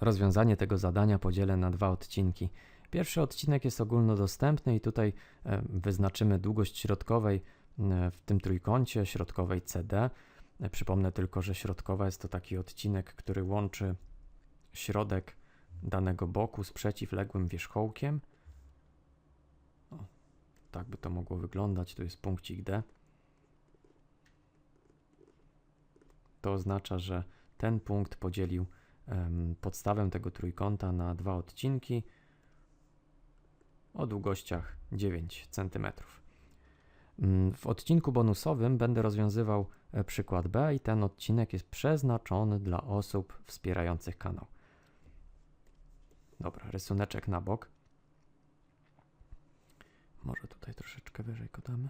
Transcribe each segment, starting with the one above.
rozwiązanie tego zadania podzielę na dwa odcinki. Pierwszy odcinek jest ogólnodostępny i tutaj e, wyznaczymy długość środkowej e, w tym trójkącie, środkowej CD. E, Przypomnę tylko, że środkowa jest to taki odcinek, który łączy środek danego boku z przeciwległym wierzchołkiem. O, tak by to mogło wyglądać. Tu jest punkcik D. To oznacza, że ten punkt podzielił podstawę tego trójkąta na dwa odcinki o długościach 9 cm. Mm, W odcinku bonusowym będę rozwiązywał e, przykład B i ten odcinek jest przeznaczony dla osób wspierających kanał. Dobra, rysuneczek na bok. Może tutaj troszeczkę wyżej go damy.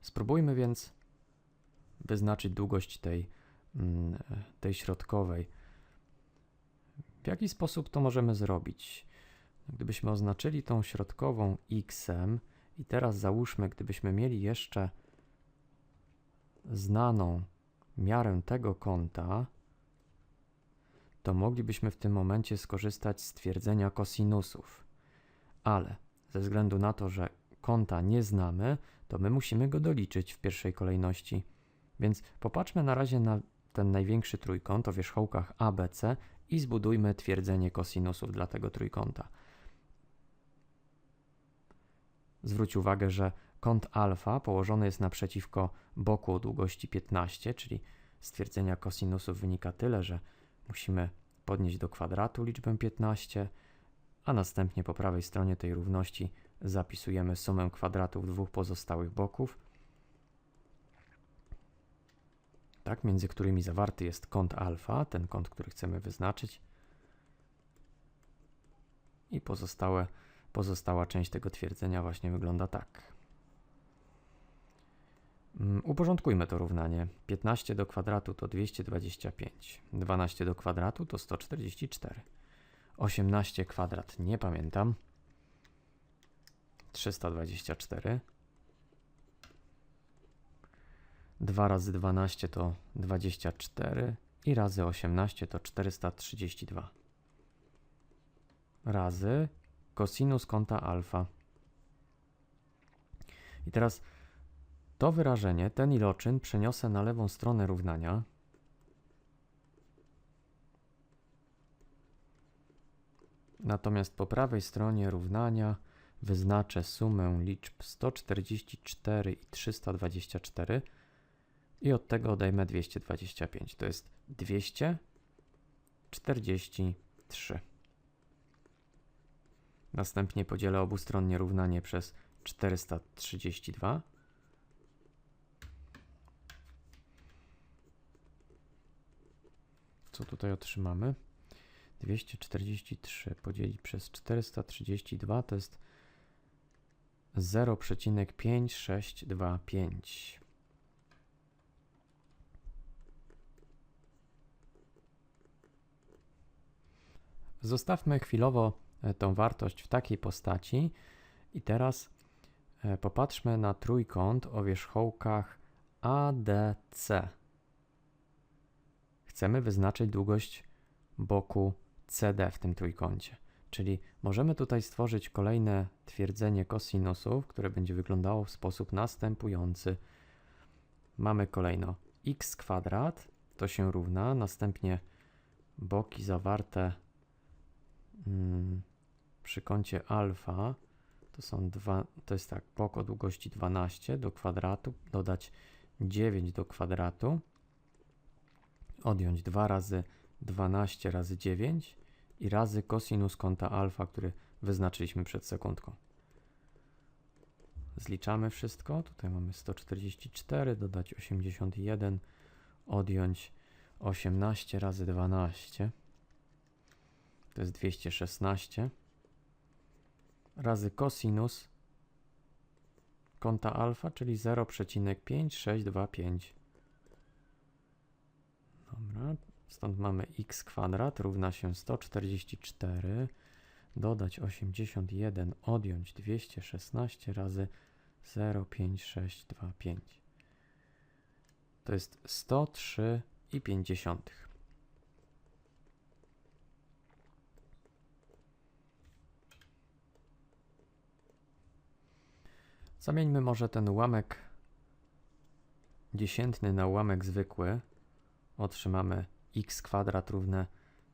Spróbujmy więc wyznaczyć długość tej, tej środkowej. W jaki sposób to możemy zrobić? Gdybyśmy oznaczyli tą środkową x i teraz załóżmy, gdybyśmy mieli jeszcze znaną miarę tego kąta, to moglibyśmy w tym momencie skorzystać z twierdzenia kosinusów. Ale ze względu na to, że kąta nie znamy, to my musimy go doliczyć w pierwszej kolejności. Więc popatrzmy na razie na ten największy trójkąt o wierzchołkach ABC i zbudujmy twierdzenie kosinusów dla tego trójkąta. Zwróć uwagę, że kąt alfa położony jest naprzeciwko boku o długości 15, czyli stwierdzenia kosinusów wynika tyle, że musimy podnieść do kwadratu liczbę 15, a następnie po prawej stronie tej równości zapisujemy sumę kwadratów dwóch pozostałych boków, tak, między którymi zawarty jest kąt alfa, ten kąt, który chcemy wyznaczyć. I pozostałe, pozostała część tego twierdzenia właśnie wygląda tak. Mm, Uporządkujmy to równanie. 15 do kwadratu to 225, 12 do kwadratu to 144, 18 kwadrat nie pamiętam, 324, 2 razy 12 to 24 i razy 18 to 432. Razy kosinus kąta alfa. I teraz to wyrażenie, ten iloczyn przeniosę na lewą stronę równania. Natomiast po prawej stronie równania wyznaczę sumę liczb 144 i 324 i od tego odejmę 225. To jest 243. Następnie podzielę obustronnie równanie przez 432. Co tutaj otrzymamy? 243 podzielić przez 432 to jest 0,5625. Zostawmy chwilowo e, tą wartość w takiej postaci i teraz e, popatrzmy na trójkąt o wierzchołkach ADC. Chcemy wyznaczyć długość boku CD w tym trójkącie. Czyli możemy tutaj stworzyć kolejne twierdzenie kosinusów, które będzie wyglądało w sposób następujący. Mamy kolejno x kwadrat, to się równa, następnie boki zawarte przy kącie alfa, to są dwa, to jest tak, bok o długości 12 do kwadratu, dodać 9 do kwadratu, odjąć 2 razy 12 razy 9 i razy kosinus kąta alfa, który wyznaczyliśmy przed sekundką. Zliczamy wszystko. Tutaj mamy 144, dodać 81, odjąć 18 razy 12. To jest 216. Razy kosinus kąta alfa, czyli 0,5625. Dobra, Stąd mamy x kwadrat równa się 144, dodać 81, odjąć 216 razy 0,5625. To jest 103,5. Zamieńmy może ten ułamek dziesiętny na ułamek zwykły. Otrzymamy x kwadrat równe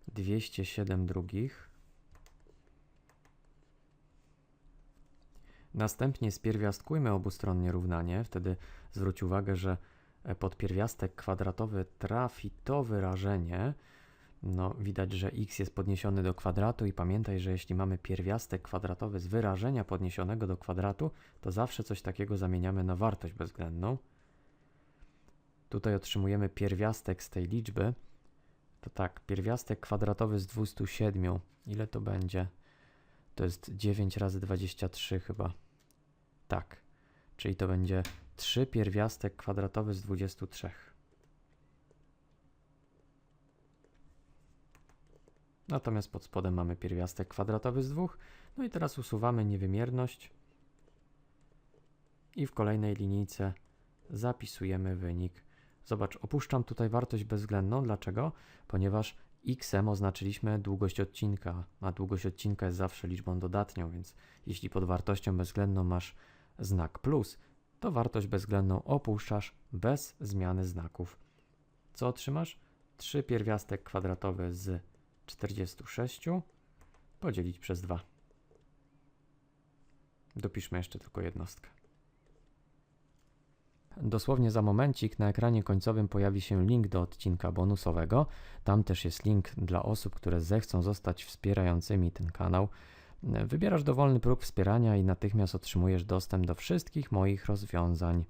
207 drugich. Następnie spierwiastkujmy obustronnie równanie. Wtedy zwróć uwagę, że e, podpierwiastek kwadratowy trafi to wyrażenie. No, widać, że x jest podniesiony do kwadratu i pamiętaj, że jeśli mamy pierwiastek kwadratowy z wyrażenia podniesionego do kwadratu, to zawsze coś takiego zamieniamy na wartość bezwzględną. Tutaj otrzymujemy pierwiastek z tej liczby. To tak, pierwiastek kwadratowy z 207. Ile to będzie? To jest 9 razy 23 chyba. Tak. Czyli to będzie 3 pierwiastek kwadratowy z 23. Natomiast pod spodem mamy pierwiastek kwadratowy z 2. No i teraz usuwamy niewymierność. I w kolejnej linijce zapisujemy wynik. Zobacz, opuszczam tutaj wartość bezwzględną. Dlaczego? Ponieważ x oznaczyliśmy długość odcinka, a długość odcinka jest zawsze liczbą dodatnią, więc jeśli pod wartością bezwzględną masz znak plus, to wartość bezwzględną opuszczasz bez zmiany znaków. Co otrzymasz? 3 pierwiastek kwadratowy z 46 podzielić przez 2. Dopiszmy jeszcze tylko jednostkę. Dosłownie za momencik na ekranie końcowym pojawi się link do odcinka bonusowego. Tam też jest link dla osób, które zechcą zostać wspierającymi ten kanał. Wybierasz dowolny próg wspierania i natychmiast otrzymujesz dostęp do wszystkich moich rozwiązań.